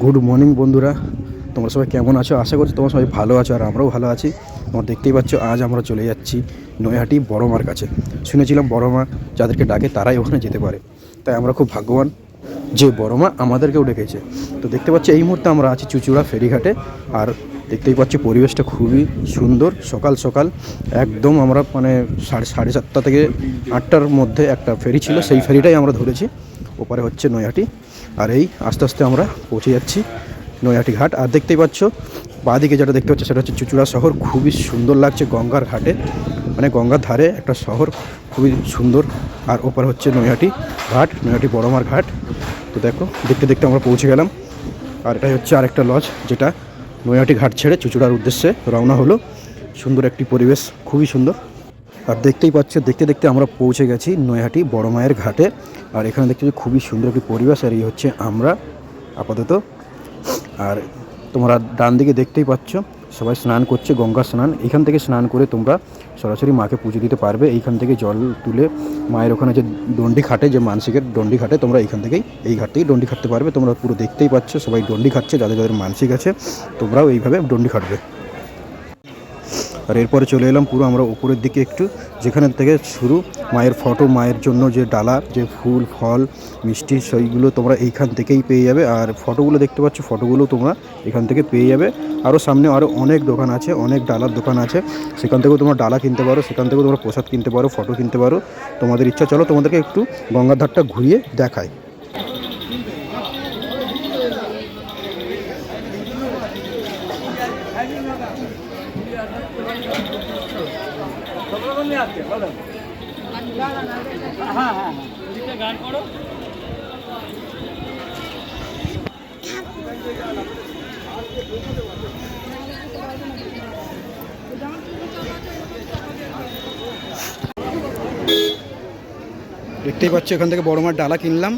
Good morning বন্ধুরা। তোমরা সবাই কেমন আছো? আশা করছি তোমরা সবাই ভালো আছো, আর আমরাও ভালো আছি। তোমরা দেখতেই পাচ্ছ, আজ আমরা চলে যাচ্ছি নৈহাটি বড় মার কাছে। শুনেছিলাম বড় মা যাদেরকে ডাকে তারাই ওখানে যেতে পারে। তাই আমরা খুব ভাগ্যবান যে বড় মা আমাদেরকেও ডেকেছে। তো দেখতে পাচ্ছি, এই মুহূর্তে আমরা আছি চুচুড়া ফেরিঘাটে, আর দেখতেই পাচ্ছি, পরিবেশটা খুবই সুন্দর। সকাল সকাল একদম আমরা মানে সাড়ে সাড়ে সাতটা থেকে আটটার মধ্যে একটা ফেরি ছিল, সেই ফেরিটাই আমরা ধরেছি। ওপারে হচ্ছে নৈহাটি। আর এই আস্তে আস্তে আমরা পৌঁছে যাচ্ছি নৈহাটি ঘাট। আর দেখতেই পাচ্ছ, বাঁদিকে যেটা দেখতে পাচ্ছ সেটা হচ্ছে চুচুড়া শহর। খুবই সুন্দর লাগছে গঙ্গার ঘাটে। মানে গঙ্গার ধারে একটা শহর, খুবই সুন্দর। আর ওপার হচ্ছে নৈহাটি ঘাট, নৈহাটি বড়মার ঘাট। তো দেখো, দেখতে দেখতে আমরা পৌঁছে গেলাম। আর এটাই হচ্ছে আরেকটা লজ, যেটা নৈহাটি ঘাট ছেড়ে চুচুড়ার উদ্দেশ্যে রওনা হলো। সুন্দর একটি পরিবেশ, খুবই সুন্দর। আর দেখতেই পাচ্ছ, দেখতে দেখতে আমরা পৌঁছে গেছি নৈহাটি বড় মায়ের ঘাটে। আর এখানে দেখতে পাচ্ছি, খুবই সুন্দর একটি পরিবেশ, আর এই হচ্ছে আমরা, আপাতত। আর তোমরা ডান দিকে দেখতেই পাচ্ছ, সবাই স্নান করছে, গঙ্গা স্নান। এখান থেকে স্নান করে তোমরা সরাসরি মাকে পুজো দিতে পারবে। এইখান থেকে জল তুলে মায়ের ওখানে যে ডন্ডি খাটে, যে মানসিকের ডন্ডি খাটে, তোমরা এইখান থেকেই, এই ঘাট থেকেই ডন্ডি খাটতে পারবে। তোমরা পুরো দেখতেই পাচ্ছ, সবাই ডন্ডি খাচ্ছে যাদের যাদের মানসিক আছে, তোমরাও এইভাবে ডন্ডি খাটবে। আর এরপরে চলে এলাম পুরো আমরা উপরের দিকে একটু, যেখানে থেকে শুরু মায়ের ফটো মায়ের জন্য যে ডালা, যে ফুল, ফল, মিষ্টি, সেইগুলো তোমরা এইখান থেকেই পেয়ে যাবে। আর ফটোগুলো দেখতে পাচ্ছ ফটোগুলো তোমরা এখান থেকে পেয়ে যাবে। আরও সামনে আরও অনেক দোকান আছে, অনেক ডালার দোকান আছে। সেখান থেকেও তোমরা ডালা কিনতে পারো, সেখান থেকেও তোমরা প্রসাদ কিনতে পারো ফটো কিনতে পারো। তোমাদের ইচ্ছা, চলো তোমাদেরকে একটু গঙ্গার ধারটা ঘুরিয়ে দেখায় দেখতেই পাচ্ছ এখান থেকে বড় মার ডালা কিনলাম।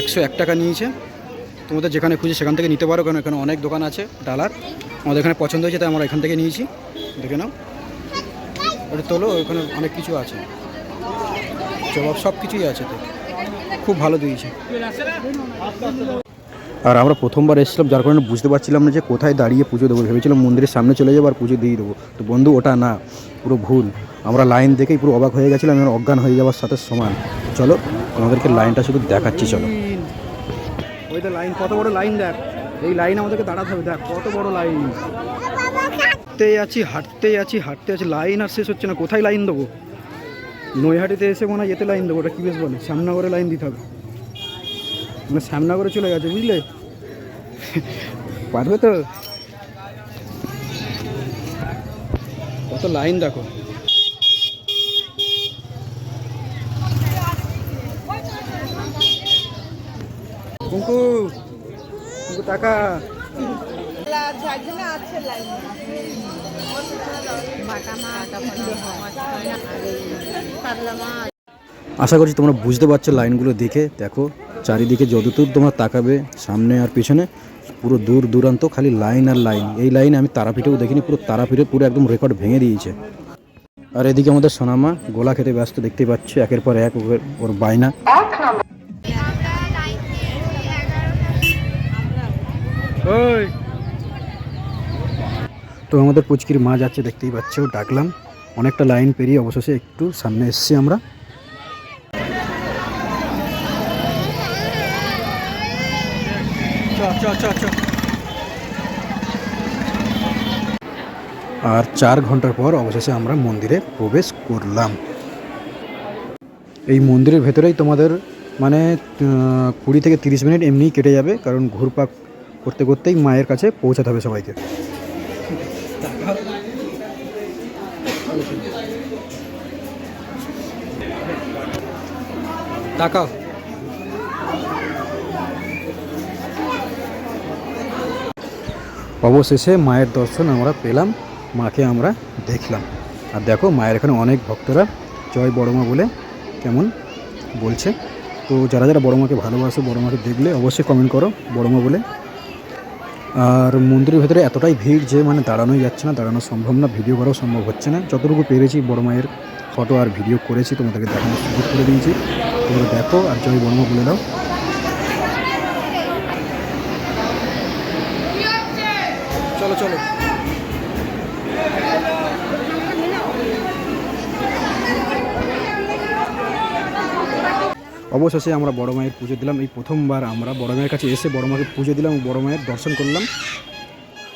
একশো এক টাকা নিয়েছে। তোমাদের যেখানে খুঁজে সেখান থেকে নিতে পারো কারণ এখানে অনেক দোকান আছে ডালার। আমাদের এখানে পছন্দ হয়েছে তাই আমরা এখান থেকে নিয়েছি। দেখে নাও। ওটা তোলো ওখানে অনেক কিছু আছে। জবাব সব কিছুই আছে তো। খুব ভালো দিয়েছে। আর আমরা প্রথমবার এসেছিলাম যার কারণে বুঝতে পারছিলাম না যে কোথায় দাঁড়িয়ে পুজো দেবো। ভেবেছিলাম মন্দিরের সামনে চলে যাব আর পুজো দিয়ে দেবো। তো বন্ধু ওটা না পুরো ভুল। আমরা লাইন দেখেই পুরো অবাক হয়ে গেছিলাম এবং অজ্ঞান হয়ে যাওয়ার সাথে সমান। চলো আমাদেরকে লাইনটা শুধু দেখাচ্ছি চলো। ওই তো লাইন কত বড় লাইন দেখ। এই লাইন আমাদেরকে দাঁড়াতে হবে দেখ কত বড় লাইন। হাঁটতেই আছি হাঁটতেই আছি হাঁটতে আছি। লাইন আর শেষ হচ্ছে না। কোথায় লাইন দেবো? নৈহাটিতে এসে মনে হয় যেতে লাইন দেবো, ওটা কী বেশ বলে? শ্যামনগরে লাইন দিতে হবে। মানে শ্যামনগরে চলে গেছে, বুঝলে? পারবে তো? কত লাইন দেখো। টাকা। আশা করছি তোমরা বুঝতে পারছ লাইনগুলো দেখে। দেখো চারিদিকে যতদূর তোমরা তাকাবে সামনে আর পিছনে পুরো দূর দূরান্ত খালি লাইন আর লাইন। এই লাইন আমি তারাপীঠেও দেখিনি পুরো তারাপীঠে পুরো একদম রেকর্ড ভেঙে দিয়েছে। আর এদিকে আমাদের সোনামা গোলা খেতে ব্যস্ত দেখতে পাচ্ছ একের পর এক ওর- ওর বায়না। ওই। তো আমাদের পুচকির মা যাচ্ছে দেখতেই পাচ্ছ ডাকলাম। অনেকটা লাইন পেরিয়ে অবশেষে একটু সামনে এসছি আমরা। আর চার ঘণ্টার পর অবশেষে আমরা মন্দিরে প্রবেশ করলাম। এই মন্দিরের ভেতরেই তোমাদের মানে কুড়ি থেকে তিরিশ মিনিট এমনিই কেটে যাবে কারণ ঘুরপাক করতে করতেই মায়ের কাছে পৌঁছাতে হবে সবাইকে। তাকাও। অবশেষে মায়ের দর্শন আমরা পেলাম, মাকে আমরা দেখলাম। আর দেখো, মায়ের এখানে অনেক ভক্তরা, জয় বড়মা বলে কেমন বলছে। তো যারা যারা বড় মাকে ভালোবাসে বড় মাকে দেখলে অবশ্যই কমেন্ট করো বড় মা বলে। আর মন্দিরের ভেতরে এতটাই ভিড় যে মানে দাঁড়ানোই যাচ্ছে না, দাঁড়ানো সম্ভব না, ভিডিও করাও সম্ভব হচ্ছে না। যতটুকু পেরেছি বড় মায়ের ফটো আর ভিডিও করেছি, তোমাদেরকে দেখানোর সুযোগ করে দিয়েছি। তোমরা দেখো আর জয় বড় মা বলে দাও। চলো চলো। অবশেষে আমরা বড় মায়ের পুজো দিলাম। এই প্রথমবার আমরা বড় মায়ের কাছে এসে বড় মাকে পুজো দিলাম বড় মায়ের দর্শন করলাম।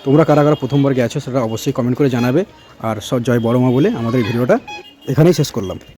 তোমরা কারা কারা প্রথমবার গেছো সেটা অবশ্যই কমেন্ট করে জানাবে। আর সব জয় বড় মা বলে আমাদের ভিডিওটা এখানেই শেষ করলাম।